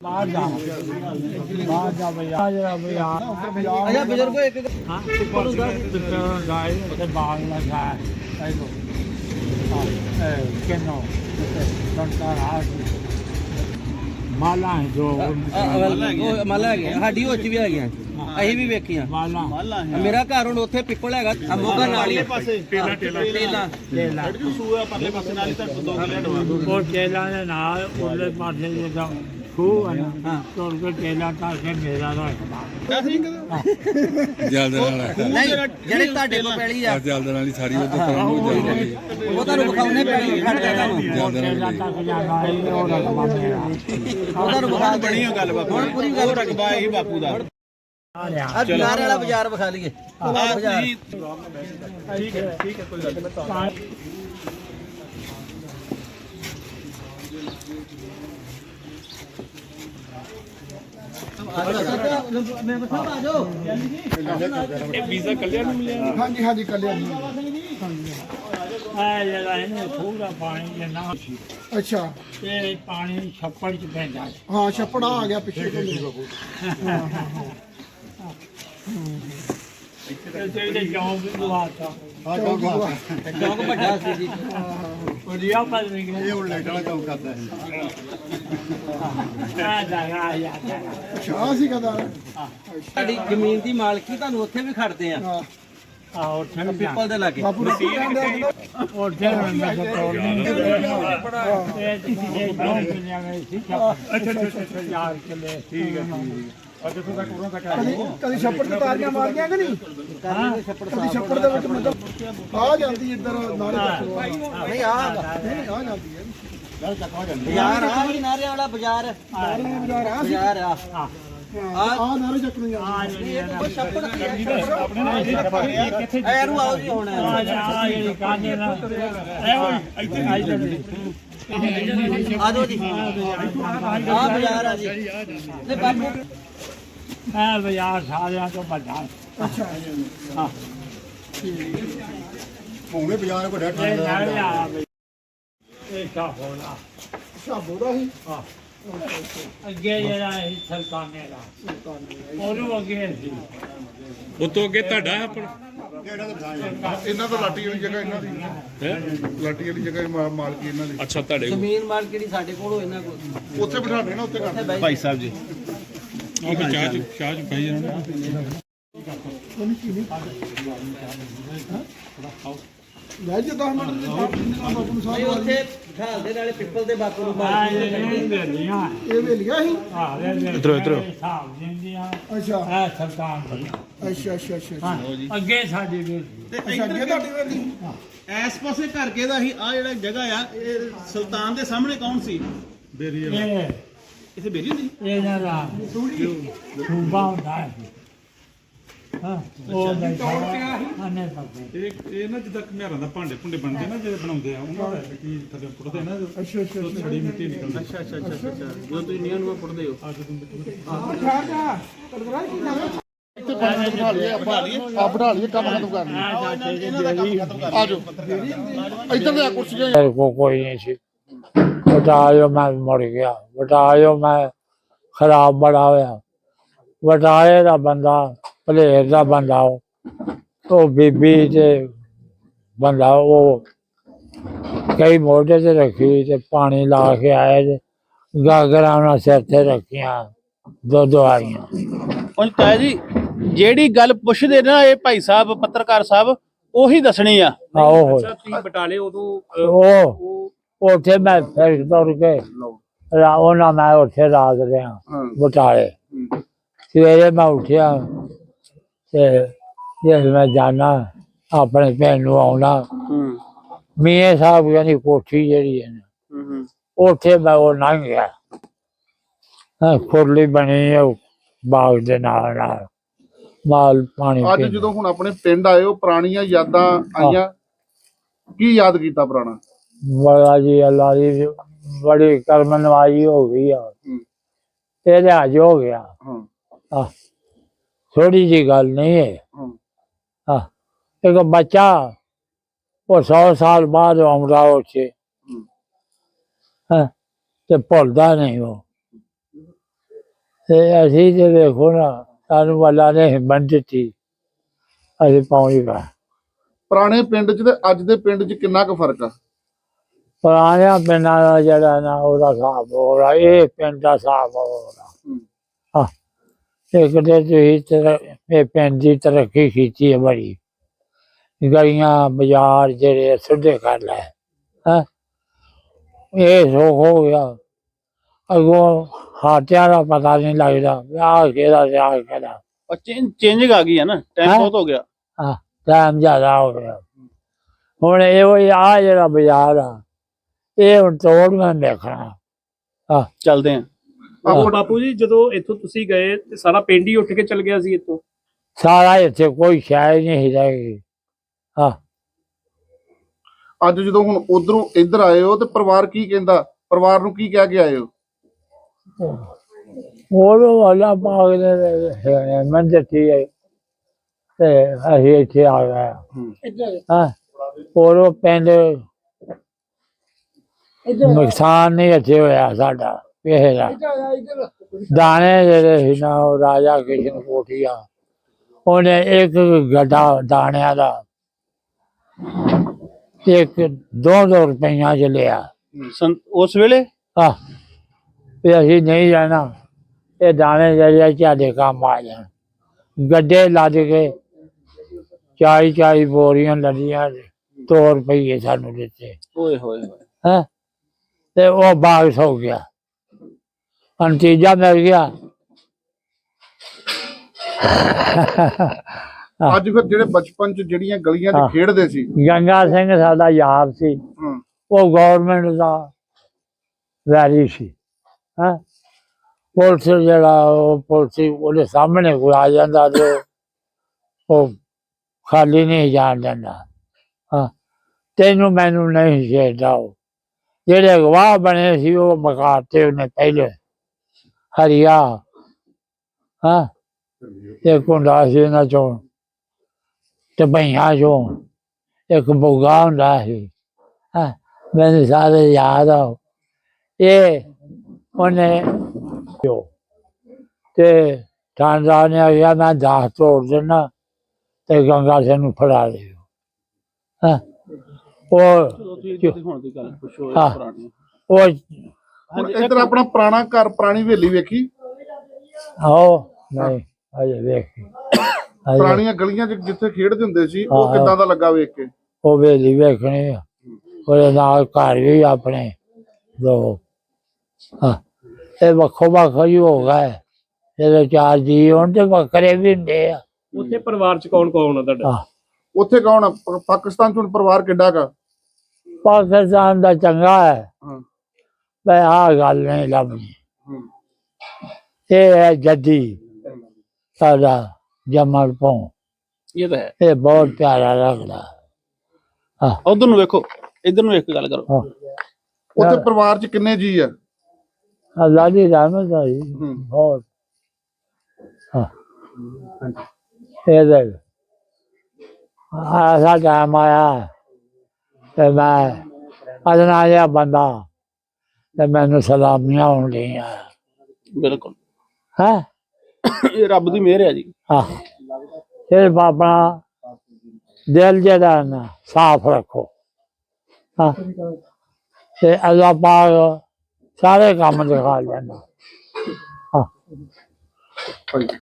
ਬਾਹਰ ਜਾ ਬਾਹਰ ਜਾ ਭਈਆ ਜਰਾ ਭਈਆ ਅੱਛਾ ਬਜ਼ੁਰਗੋ ਇੱਕ ਹਾਂ ਉੱਪਰ ਹੁੰਦਾ ਪਿੱਤਰ ਗਾਇ ਤੇ ਬਾਲ ਲਗਾ ਇਹ ਲੋ ਹਾਂ ਇਹ ਕਿਨੋ। ਸੰਤਾਰ ਆ ਮਾਲਾ ਹੈ ਜੋ ਉਹ ਮੱਲ ਹੈਗੇ ਸਾਡੀ ਵੀ ਹੈਗੀਆਂ। ਅਸੀਂ ਵੀ ਵੇਖੀਆਂ। ਮਾਲਾ। ਮੇਰਾ ਘਰ ਹੁਣ ਉੱਥੇ ਪਿੱਪਲ ਹੈਗਾ। ਆ ਮੋਗਾ ਨਾਲ ਹੀ। ਟੇਲਾ ਟੇਲਾ। ਲੈ ਲਾ ਉਹ ਕੇਲਾ ਦੇ ਨਾਲ ਉਹਦੇ ਪਾਸੇ ਜਿਹੜਾ ਖੂਹ ਹੈ। ਨਾ ਤੋੜ ਕੇ ਕੇਲਾ ਤਾਂ ਕੇ ਮੇਰਾ ਦਾ ਜਲਦ ਨਾਲ ਨਹੀਂ ਜਿਹੜੇ ਤੁਹਾਡੇ ਕੋਲ ਪੈਲੀ ਆ। ਜਲਦ ਨਾਲ ਹੀ ਸਾਰੀ ਉਧਰ ਪਰਾਂ ਨੂੰ ਜਲਦ ਵਾਲੀ ਉਹ ਤੁਹਾਨੂੰ ਵਿਖਾਉਣੇ ਪੈਲੀ ਖੜ ਜਾਣਾ ਜਲਦ ਨਾਲ ਜਾਣਾ ਇਹ ਉਹ ਤੁਹਾਨੂੰ ਵਿਖਾ ਬਣੀ ਗੱਲ ਬਾਪੂ। ਹੁਣ ਪੂਰੀ ਗੱਲ ਰਕਬਾ ਹੀ ਬਾਪੂ ਦਾ। ਆ ਆ ਨਾਰੇ ਵਾਲਾ ਬਾਜ਼ਾਰ ਵਿਖਾ ਲਈਏ ਉਹ ਬਾਜ਼ਾਰ ਮੈਂ ਬਤਾ ਆ ਜਾਓ ਹਾਂਜੀ ਹਾਂਜੀ ਕਲਿਆਣ ਆ ਜਿਹੜਾ ਇਹਨੇ ਪੂਰਾ ਪਾਣੀ ਜਿੰਨਾ ਅੱਛਾ। ਇਹ ਪਾਣੀ ਛੱਪੜ ਚ ਪੈਂਦਾ ਹੈ। ਹਾਂ ਛੱਪੜਾ ਆ ਗਿਆ ਪਿੱਛੇ ਤੋਂ। ਤੇ ਜਿਹੜੇ ਜੌਂ ਵੀ ਲਵਾਤਾ। ਚੌਕ ਵੱਡਾ ਸੀ ਜੀ। ਉਹ ਲਿਆ ਪਾ ਦੇ ਇਹ ਉਹ ਲੈਟਾ ਕੰਮ ਕਰਦਾ ਹੈ। ਆ ਜਾ ਆ ਜਾ ਅੱਛਾ ਸੀ ਕਦਾ ਸਾਡੀ ਜ਼ਮੀਨ ਦੀ ਮਾਲਕੀ ਤੁਹਾਨੂੰ ਉੱਥੇ ਵੀ ਖੜਦੇ ਆ? ਹਾਂ। ਆ ਉੱਥੇ ਵੀ ਪਿੱਪਲ ਦੇ ਲਾਗੇ। ਬਾਪੂ ਨੇ ਕਹਿੰਦੇ ਆ? ਉੱਥੇ ਮੈਂ ਤੋੜ ਨਹੀਂ ਜੌਂ ਅੱਛਾ ਅੱਛਾ ਯਾਰ ਕਿਲੇ। ਠੀਕ ਹੈ ਕਦੀ ਕਦੀ ਛੱਪੜ ਤੇ ਤਾਰੀਆਂ ਮਾਰੀਆਂ ਕਿ ਨਹੀਂ? ਕਦੀ ਛੱਪੜ ਦੇ ਵਿੱਚ ਮਤਲਬ ਆ ਜਾਂਦੀ ਇੱਧਰ ਨਾਲੇ ਤੱਕ। ਨਹੀਂ ਆ ਨਹੀਂ ਆ ਜਾਂਦੀ ਹੈ। ਬਾਜ਼ਾਰ ਆ ਵਾਲਾ ਬਾਜ਼ਾਰ। ਨਾਲੇ ਬਾਜ਼ਾਰ ਆ। ਸੀ ਬਾਜ਼ਾਰ ਆ। ਆ ਆ ਨਾਲੇ ਚੱਕ ਨੂੰ ਆ ਜਿਹੜੀ ਹੈ ਨਾ ਉਹ ਛੱਪੜ ਕੀ ਐ ਨੂੰ ਆਓ ਜੀ ਹੁਣ। ਆ ਜਾ ਆ ਜਿਹੜੀ ਕਾਨੇ ਨਾ ਇਹ ਉਹ ਇੱਥੇ ਆਈ ਜਾਂਦੀ ਆ ਜਾਓ ਜੀ। ਆ ਬਾਜ਼ਾਰ ਆ ਜੀ। ਤੇ ਬਾਪੂ ਇਹ ਬਾਜ਼ਾਰ ਸਾਰਿਆਂ ਤੋਂ ਵੱਡਾ ਹੈ। ਹਾਂ ਭੂਮੇ ਬਾਜ਼ਾਰ ਵੱਡਾ ਇਹ ਨਾਲੇ ਆ। ਬਈ ਇਹ ਕਾ ਹੋਣਾ ਸ਼ਾਬੋ ਦਾ ਅੱਗੇ ਜਿਹੜਾ ਇਹ ਸਰਕਾਨੇ ਦਾ। ਉਹਨੂੰ ਅੱਗੇ ਸੀ ਉਤੋਂ ਅੱਗੇ ਤੁਹਾਡਾ ਹੈ ਆਪਣਾ? ਇਹਨਾਂ ਦਾ ਲਾਟੀ ਵਾਲੀ ਜਗ੍ਹਾ ਇਹਨਾਂ ਦੀ। ਲਾਟੀ ਵਾਲੀ ਜਗ੍ਹਾ ਮਾ- ਮਾਲਕੀ ਇਹਨਾਂ ਦੀ। ਅੱਛਾ ਤੁਹਾਡੇ ਜ਼ਮੀਨ ਮਾਰ ਕਿਹੜੀ ਸਾਡੇ ਕੋਲ ਹੋ ਇਹਨਾਂ ਕੋਲ? ਉੱਥੇ ਬਿਠਾ ਦੇਣਾ ਉੱਥੇ ਕਰ ਉੱਥੇ ਭਾਈ ਉਹ ਫਿਰ ਚਾਹ ਚ ਚਾਹ ਚ ਪਈ ਜਾਣਾ। ਲੈ ਜੇ 10 ਮਿੰਟ ਦੇ ਬਾਪੂ ਸਾਹਿਬ ਉੱਥੇ ਬਿਠਾਲ ਦੇ ਨਾਲੇ ਪਿੱਪਲ ਦੇ ਬਾਪੂ ਨੂੰ ਆ ਮਾਰ ਇਹ ਵੇਲੀਆਂ ਇਹ ਵੇਲੀਆਂ ਸੀ? ਇੱਧਰੋਂ, ਇੱਧਰੋਂ। ਹਿਸਾਬ ਦਿੰਦੀਆਂ। ਅੱਛਾ। ਇਹ ਸਰਕਾਰ ਦੀ। ਅੱਛਾ ਅੱਛਾ ਅੱਛਾ ਹਾਂ ਅੱਗੇ ਸਾਡੀ ਵੇਲੀ ਅੱਛਾ ਅੱਗੇ ਤੁਹਾਡੀ ਵੇਲੀ। ਇਸ ਪਾਸੇ ਘਰ ਕੇ ਦਾ ਹੀ ਆ ਜਿਹੜਾ ਜਗ੍ਹਾ ਆ ਇਹ ਸੁਲਤਾਨ ਦੇ ਸਾਹਮਣੇ ਕੌਣ ਸੀ? ਇਹ ਇੱਥੇ ਬੇਰੀ ਹੁੰਦੀ ਇਹ ਨਾ ਰਾ ਸੂਬਾ ਹੁੰਦਾ ਹੈ। ਹਾਂ ਕੋਈ ਨਹੀਂ ਸੀ। ਬਟਾਇਓ ਗਿਆ। ਬਟਾਇਓ ਮੈਂ ਖਰਾਬ ਬੜਾ ਹੋਇਆ। ਵਟਾਏ ਦਾ ਬੰਦਾ ਭਲੇਰ ਦਾ ਬੰਦਾ ਉਹ ਉਹ ਬੀਬੀ ਤੇ ਬੰਦਾ ਉਹ ਕਈ ਮੋਢੇ ਤੇ ਰੱਖੀ ਤੇ ਪਾਣੀ ਲਾ ਕੇ ਆਏ ਤੇ ਗਾਗਰਾਂ ਉਹਨਾਂ ਸਿਰ ਤੇ ਰੱਖੀਆਂ ਦੋ ਦੋ ਆਈਆਂ ਉਹ ਤਾਇਆ ਜੀ ਜਿਹੜੀ ਗੱਲ ਪੁੱਛਦੇ ਨਾ ਇਹ ਭਾਈ ਸਾਹਿਬ ਪੱਤਰਕਾਰ ਸਾਹਿਬ ਉਹੀ ਦੱਸਣੀ ਆ। ਆਓ ਹੋਏ ਤੁਸੀਂ ਬਟਾਲੇ ਉਦੋਂ ਉਹ ਉੱਥੇ ਮੈਂ ਫਿਰ ਤੁਰ ਕੇ ਰਾ- ਉਹਨਾਂ ਮੈਂ ਉੱਥੇ ਰਾਤ ਰਿਹਾ ਬਟਾਲੇ। ਸਵੇਰੇ ਮੈਂ ਉੱਠਿਆ ਤੇ ਜਿਸ ਮੈਂ ਜਾਣਾ ਆਪਣੇ ਪਿੰਡ ਨੂੰ ਆਉਣਾ। ਹੂੰ। ਮੀਆਂ ਸਾਹਿਬ ਕਹਿੰਦੀ ਕੋਠੀ ਜਿਹੜੀ ਹੈ ਨਾ ਹੂੰ ਉੱਥੇ ਮੈਂ ਉਹ ਲੰਘ ਗਿਆ। ਹਾਂ ਖੁਰਲੀ ਬਣੀ ਹੈ ਉਹ ਬਾਗ ਦੇ ਨਾਲ ਨਾਲ ਮਾਲ ਪਾਣੀ ਅੱਜ ਪੀਂਦਾ। ਜਦੋਂ ਹੁਣ ਆਪਣੇ ਪਿੰਡ ਆਏ ਹੋ ਪੁਰਾਣੀਆਂ ਯਾਦਾਂ ਆਈਆਂ। ਕੀ ਯਾਦ ਕੀਤਾ ਪੁਰਾਣਾ? ਬੜਾ ਜੀ ਅੱਲਾ ਦੀ ਬੜੀ ਕਰਮ ਨਵਾਈ ਹੋ ਗਈ ਆ। ਹੂੰ। ਤੇ ਲਿਹਾਜ ਹੋ ਗਿਆ। ਹਾਂ। ਆ ਥੋੜੀ ਜੀ ਗੱਲ ਨਹੀਂ ਹੈ। ਹਾਂ। ਆ ਇੱਕ ਬੱਚਾ ਉਹ 100 ਸਾਲ ਬਾਅਦ ਆਉਂਦਾ ਉੱਥੇ। ਹੂੰ। ਹਾਂ ਤੇ ਭੁੱਲਦਾ ਨਹੀਂ ਉਹ। ਤੇ ਅਸੀਂ ਤੇ ਵੇਖੋ ਨਾ ਸਾਨੂੰ ਵਾਲਾ ਨੇ ਹਿੰਮਤ ਦਿੱਤੀ। ਅਸੀਂ ਪਹੁੰਚ ਗਏ। ਪੁਰਾਣੇ ਪਿੰਡ 'ਚ ਤੇ ਅੱਜ ਦੇ ਪਿੰਡ 'ਚ ਕਿੰਨਾ ਕੁ ਫ਼ਰਕ ਆ? ਪੁਰਾਣਿਆਂ ਪਿੰਡਾਂ ਦਾ ਜਿਹੜਾ ਨਾ ਉਹਦਾ ਹਿਸਾਬ ਹੋ ਰਿਹਾ ਇਹ ਪਿੰਡ ਦਾ ਹਿਸਾਬ ਹੋ ਰਿਹਾ ਹਾਂ ਤੇ ਤੁਸੀਂ ਤਰ ਇਹ ਪਿੰਡ ਦੀ ਤਰੱਕੀ ਕੀਤੀ ਹੈ ਬੜੀ ਗਲੀਆਂ ਬਾਜ਼ਾਰ ਜਿਹੜੇ ਸਿੱਧੇ ਕਰ ਲੈ ਹਾਂ। ਇਹ ਸੋ ਹੋ ਗਿਆ। ਅਗੋਂ ਹਾਟਿਆਂ ਦਾ ਪਤਾ ਨਹੀਂ ਲੱਗਦਾ ਵਿਆਹ ਕਿਹਦਾ ਵਿਆਹ ਕਿਹਦਾ। ਔਰ ਚੇਂਜ ਚੇਂਜਿੰਗ ਆ ਗਈ ਹੈ ਨਾ ਟਾਈਮ ਹੈਂ? ਬਹੁਤ ਹੋ ਗਿਆ। ਹਾਂ ਟਾਈਮ ਜ਼ਿਆਦਾ ਹੋ ਗਿਆ। ਹੁਣ ਇਹ ਉਹ ਆ ਜਿਹੜਾ ਬਾਜ਼ਾਰ ਆ ਇਹ ਹੁਣ ਤੋੜ ਮੈਂ ਦੇਖਣਾ ਚੱਲਦੇ ਆ। ਆਹ ਬਾਪੂ ਜੀ ਜਦੋਂ ਇੱਥੋਂ ਤੁਸੀਂ ਗਏ ਤੇ ਸਾਰਾ ਪਿੰਡ ਹੀ ਉੱਠ ਕੇ ਚੱਲ ਗਿਆ ਸੀ ਇੱਥੋਂ? ਸਾਰਾ ਇੱਥੇ ਕੋਈ ਸ਼ਾਇ ਨਹੀਂ ਰਹਿ ਹਾਂ ਅੱਜ ਜਦੋਂ ਹੁਣ ਉਧਰੋਂ ਇੱਧਰ ਆਏ ਹੋ ਤੇ ਪਰਿਵਾਰ ਕੀ ਕਹਿੰਦਾ? ਪਰਿਵਾਰ ਨੂੰ ਕੀ ਕਹਿ ਕੇ ਆਏ ਹੋ? ਉਹ ਵਾਲਾ ਪਾਗ ਦੇ ਮੰਦਰ ਸੀ ਤੇ ਅਸੀਂ ਇੱਥੇ ਆ ਗਏ। ਹਾਂ। ਉਹ ਪਿੰਡ ਨੁਕਸਾਨ ਨਹੀਂ ਇੱਥੇ ਹੋਇਆ ਸਾਡਾ। ਦਾ ਦਾਣੇ ਜਿਹੜੇ ਸੀ ਨਾ ਉਹ ਰਾਜਾ ਕਿਸ਼ਨ ਕੋਠੀਆ ਉਹਨੇ ਇੱਕ ਗੱਡਾ ਦਾਣਿਆਂ ਦਾ ਇੱਕ ਦੋ ਦੋ ਰੁਪਈਆ ਚ ਲਿਆ। ਸੰ- ਉਸ ਵੇਲੇ? ਆ ਵੀ ਅਸੀਂ ਨਹੀਂ ਜਾਣਾ। ਇਹ ਦਾਣੇ ਜਿਹੜੇ ਤੁਹਾਡੇ ਕੰਮ ਆ ਜਾਣ। ਗੱਡੇ ਲੱਦ ਕੇ ਚਾਈ ਚਾਈ ਬੋਰੀਆਂ ਲੱਦੀਆਂ ਦੋ ਰੁਪਈਏ ਸਾਨੂੰ ਦਿੱਤੇ। ਓਏ ਹੋਏ ਹੋਏ। ਹੈ? ਤੇ ਉਹ ਬਾਗ ਸੌ ਗਿਆ। ਨਤੀਜਾ ਮਿਲ ਗਿਆ ਅੱਜ ਫਿਰ ਜਿਹੜੇ ਬਚਪਨ 'ਚ ਜਿਹੜੀਆਂ ਗਲੀਆਂ ਹਾਂ। 'ਚ ਖੇਡਦੇ ਸੀ ਗੰਗਾ ਸਿੰਘ ਸਾਡਾ ਯਾਰ ਸੀ ਹਾਂ ਉਹ ਗਵਰਨਮੈਂਟ ਦਾ ਵੈਰੀ ਸੀ ਹਾਂ ਪੁਲਿਸ ਜਿਹੜਾ ਉਹ ਪੁਲਿਸ ਉਹਦੇ ਸਾਹਮਣੇ ਕੋਈ ਆ ਜਾਂਦਾ ਤੇ ਉਹ ਖਾਲੀ ਨਹੀਂ ਜਾਣ ਦਿੰਦਾ ਹਾਂ ਤੈਨੂੰ ਮੈਨੂੰ ਨਹੀਂ ਛੇੜਦਾ ਉਹ ਜਿਹੜੇ ਗਵਾਹ ਬਣੇ ਸੀ ਉਹ ਮਕਾਤੇ ਉਹਨੇ ਪਹਿਲੇ ਹਰੀਆ। ਹਾਂ? ਇਹ ਕੁੰਡਾ ਸੀ ਨਾ ਚੋਂ ਤੇ ਭਈਆਂ ਚੋਂ। ਇੱਕ ਬੁਗਾ ਹੁੰਦਾ ਸੀ। ਹਾਂ? ਮੈਨੂੰ ਸਾਰੇ ਯਾਦ ਆ। ਇਹ ਉਹਨੇ ਜੋ ਤੇ ਠਾਂਡਾ ਨੇ ਆਖਿਆ ਮੈਂ ਦਾਸ ਤੋੜ ਦੇਣਾ ਤੇ ਗੰਗਾ ਸਿੰਘ ਨੂੰ ਫੜਾ ਲਿਓ ਹਾਂ? ਉਹ ਉਹ ਹੁਣ ਇੱਧਰ ਆਪਣਾ ਪੁਰਾਣਾ ਘਰ ਪੁਰਾਣੀ ਹਵੇਲੀ ਵੇਖੀ? ਆਓ ਨਹੀਂ ਅਜੇ ਵੇਖ। ਪੁਰਾਣੀਆਂ ਗਲੀਆਂ 'ਚ ਜਿੱਥੇ ਖੇਡਦੇ ਹੁੰਦੇ ਸੀ ਉਹ ਹਾਂ। ਕਿੱਦਾਂ ਦਾ ਲੱਗਾ ਵੇਖ ਕੇ? ਉਹ ਵੇਲੀ ਵੇਖਣੀ ਆ। ਉਹਦੇ ਨਾਲ ਘਰ ਵੀ ਆਪਣੇ ਦੋ। ਹਾਂ ਇਹ ਵੱਖੋ ਵੱਖ ਹੀ ਹੋ ਗਏ। ਇਹਦੇ ਚਾਰ ਜੀ ਹੋਣ ਤੇ ਵੱਖਰੇ ਵੀ ਹੁੰਦੇ ਆ। ਉੱਥੇ ਪਰਿਵਾਰ ਚ ਕੌਣ ਕੌਣ ਆ ਤੁਹਾਡਾ? ਹਾਂ। ਉੱਥੇ ਕੌਣ ਆ? ਪ- ਪਾਕਿਸਤਾਨ 'ਚ ਹੁਣ ਪਰਿਵਾਰ ਕਿੱਡਾ ਕਾ ਪਾਕਿਸਤਾਨ ਦਾ ਚੰਗਾ ਹੈ। ਹਾਂ। ਮੈਂ ਆਹ ਗੱਲ ਨਹੀਂ ਲੱਭਣੀ। ਹੂੰ। ਇਹ ਹੈ ਜੱਦੀ। ਸਾਡਾ ਜਮਲ ਪੋਂ ਇਹ ਤਾਂ ਹੈ। ਇਹ ਬਹੁਤ ਪਿਆਰਾ ਲੱਗਦਾ। ਉਧਰ ਨੂੰ ਵੇਖੋ ਇਧਰ ਨੂੰ ਇੱਕ ਗੱਲ ਕਰੋ। ਹਾਂ। ਉੱਥੇ ਪਰਿਵਾਰ 'ਚ ਕਿੰਨੇ ਜੀ ਆ? ਅੱਲਾ ਦੀ ਰਹਿਮਤ ਹੈ। ਜੀ, ਹੂੰ। ਬਹੁਤ। ਹਾਂ। ਇਹ ਦੇ ਆ ਸਾਡਾ ਮਾਇਆ। ਤੇ ਮੈਂ ਅਜਨਾ ਜਿਹਾ ਬੰਦਾ। ਤੇ ਮੈਨੂੰ ਸਲਾਮੀਆਂ ਹੋਣ ਲਈਆਂ ਬਿਲਕੁਲ। ਹੈ? ਇਹ ਰੱਬ ਦੀ ਮਿਹਰ ਹੈ ਜੀ। ਹਾਂ। ਸਿਰਫ ਆਪਣਾ ਦਿਲ ਜਿਹੜਾ ਨਾ ਸਾਫ਼ ਰੱਖੋ। ਹਾਂ। ਤੇ ਅੱਲਾਹ ਪਾਕ ਸਾਰੇ ਕੰਮ ਦਿਖਾ ਲੈਂਦਾ ਹਾਂ।